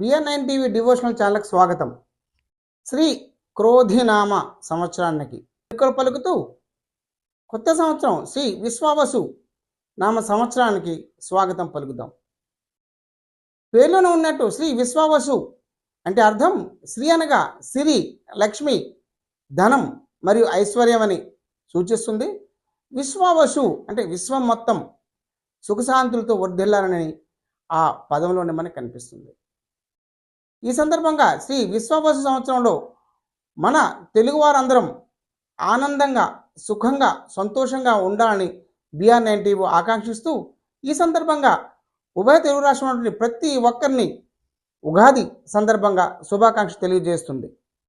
BR nine TV devotional ఛానల్కి స్వాగతం. శ్రీ క్రోధినామ సంవత్సరానికి పలుకుతూ కొత్త సంవత్సరం శ్రీ విశ్వావసు నామ సంవత్సరానికి స్వాగతం పలుకుదాం. పేర్లోనే ఉన్నట్టు శ్రీ విశ్వావసు అంటే అర్థం శ్రీ అనగా సిరి లక్ష్మి ధనం మరియు ఐశ్వర్యం అని సూచిస్తుంది. విశ్వావసు అంటే విశ్వం మొత్తం సుఖశాంతులతో వర్ధిల్లాలని ఆ పదంలోనే మనకు కనిపిస్తుంది. ఈ సందర్భంగా శ్రీ విశ్వావసు సంవత్సరంలో మన తెలుగువారందరం ఆనందంగా సుఖంగా సంతోషంగా ఉండాలని బిఆర్ నైన్టీ ఆకాంక్షిస్తూ ఈ సందర్భంగా ఉభయ తెలుగు రాష్ట్రంలోని ప్రతి ఒక్కరిని ఉగాది సందర్భంగా శుభాకాంక్ష తెలియజేస్తుంది.